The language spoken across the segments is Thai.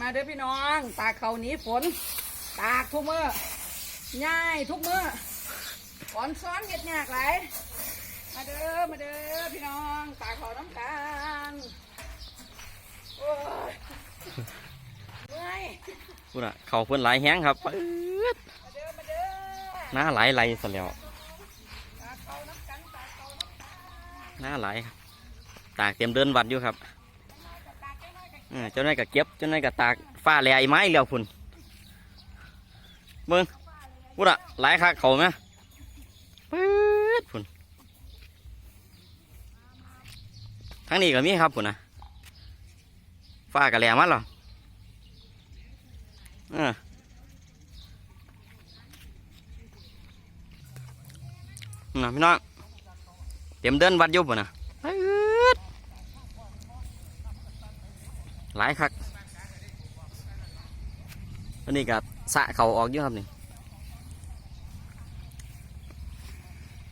มาเด้อพี่น้อง ตากเขาหนีฝน ตากทุกมือง่ายทุกมือฝนซ้อนเห็ดยากหลายมาเด้อ มาเด้อพี่น้อง ตากเขาน้ำกันโอ้ยเมื่อยพูดอะเขาเพิ่นหลายแห้งครับปื๊ดมาเด้อ มาเด้อหน้าหลายไหลซะแล้วตากเขาน้ำกัน ตากเขาน้ำกันหน้าหลายครับตากเตรียมเดินวัดอยู่ครับ ตากแค่น้อยกัน เจ้านายก็เก็บเจ้านายก็ตากฟ้าแหล่ไอ้ไม้แล้วพุ่นเบิ่งพูดอะหลายคักเขาไหมปื๊ดพุ่นทั้งนี้ก็มีครับพุ่นนะฟ้ากระแหล่มาหรอเออนะพี่น้องเตรียมเดินวัดยู่พุ่นนะปื๊ด หลายคักอันนี้ก็สะเขาออกเยอะครับนี่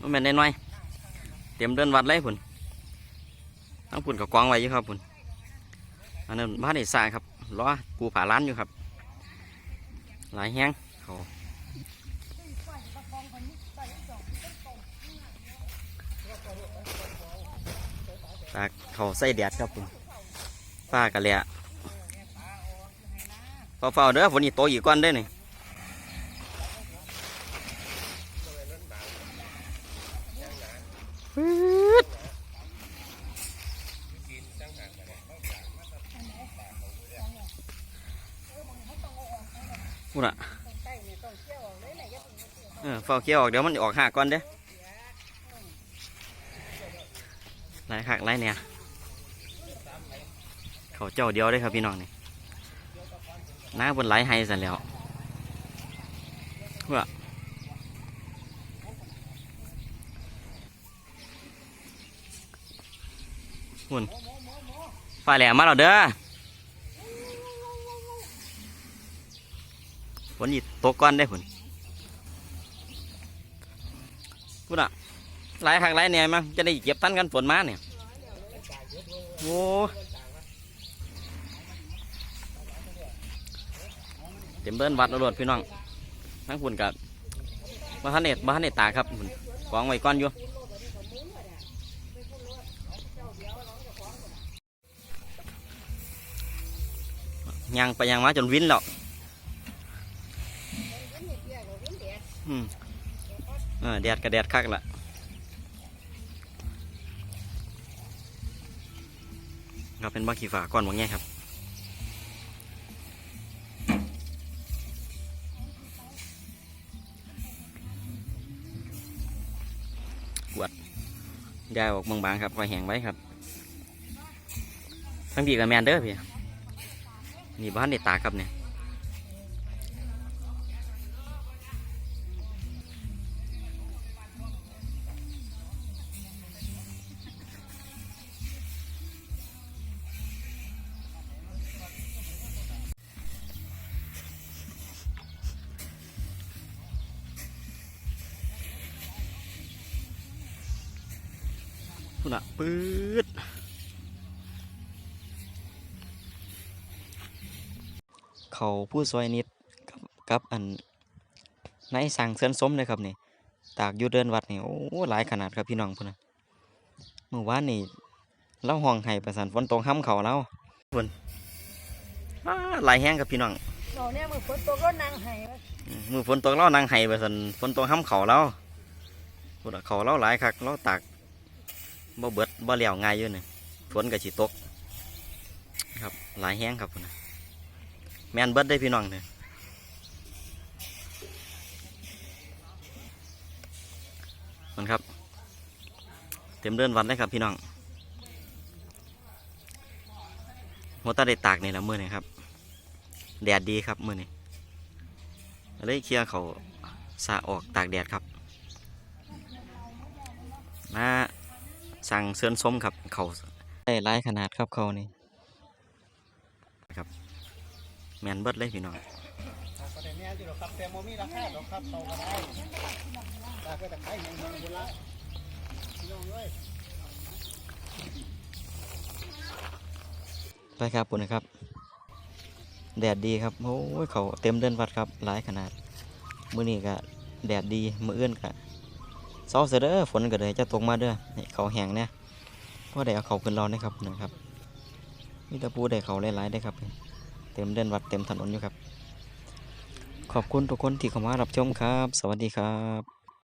มันแม่นน้อยเตรียมเดินวัดเลยพุ่นทั้งพุ่นกับกวางไว้อยู่ครับพุ่นอันนั้นบ้านนี่สะครับล้อปูผาล้านอยู่ครับ หลายแห้งเขาตากเขาใส่แดดครับพุ่นป้ากันเลยอะ เฝ้าๆเด้อฝนนี่โตอีกก้อนได้นี่พูดอะเออเฝ้าเคี้ยวออกเดี๋ยวมันออกหักก้อนเด้อหลายหักหลายเนี่ย เขาเจ้าเดียวได้ครับพี่น้องนี่ น้าบนไหลให้สันแล้วเพื่อหุ่นฝ่าแหลมมาแล้วเด้อฝนอีตกก้อนได้ผุนพูดอะไหลหักไหลเนี่ยมั้งจะได้เก็บทันกันฝนมาเนี่ยโอ้ เต็มเบิ้นวัดตำรวจพี่น้องทั้งฝุ่นกับบ้านเน็ตบ้านเน็ตตาครับกองไว้ก้อนอยู่ยังไปยังมาจนวินแล้วอืมเออแดดกับแดดคักละครับเป็นบ้าขี้ฝาก้อนบางแง่ครับ ยายออกบางๆครับคอยแห้งไว้ครับทั้งพี่กับแมนเด้อพี่นี่บ้านในตากครับเนี่ย พุ่นอะปื๊ดเขาผู้ซอยนิดกับกับอันนายสั่งเส้นส้มเลยครับนี่ตากอยู่เดินวัดนี่โอ้หลายขนาดครับพี่น้องพุ่นนะเมื่อวานนี่เล่าห้องไห้ประสานฝนตกห้ำเขาแล้วพุ่นอ้าหลายแห้งครับพี่น้องเราเนี่ยมือฝนตกก็นั่งให้อืมมือฝนตกเล่านางไห้ประสานฝนตกห้ำเขาแล้วพุ่นน่ะเขาเล่าหลายคักเล่าตาก บ่เบิดบ่แล้วง่ายอยู่นี่ฝนก็สิตกครับหลายแห้งครับพุ่นะแมนเบิดได้พี่น้องเนี่ยมันครับ เต็มเดินวันเลยครับพี่น้องหัวตาได้ตากนี่แหละมือนี่ครับ แดดดีครับมือนี่เลยเคลียร์เขาสาออกตากแดดครับมา สั่งเสื้อนส้มครับเขาได้หลายขนาดครับเขานี่ครับแมนเบิดเลยพี่น้องก็ได้แม่ที่เราครับแต่โมมีราคาหรอกครับเขาก็ได้ราคาแต่ขายเงินเงินบุญละพี่น้องเอ้ยไปครับปุ่นนะครับ แดดดีครับโอ้ยเขาเต็มเดินวัดครับหลายขนาด มื้อนี้ก็แดดดี มื้ออื่นก็ เซาเสยเด้อฝนก็เลยจะตกมาเด้อให้เขาแห้งเนี่ยพอได้เอาเขาขึ้นรอนะครับนะครับมีตะปูได้เขาหลายๆได้ครับ เต็มเดินวัดเต็มถนนอยู่ครับ ขอบคุณทุกคนที่เข้ามารับชมครับ สวัสดีครับ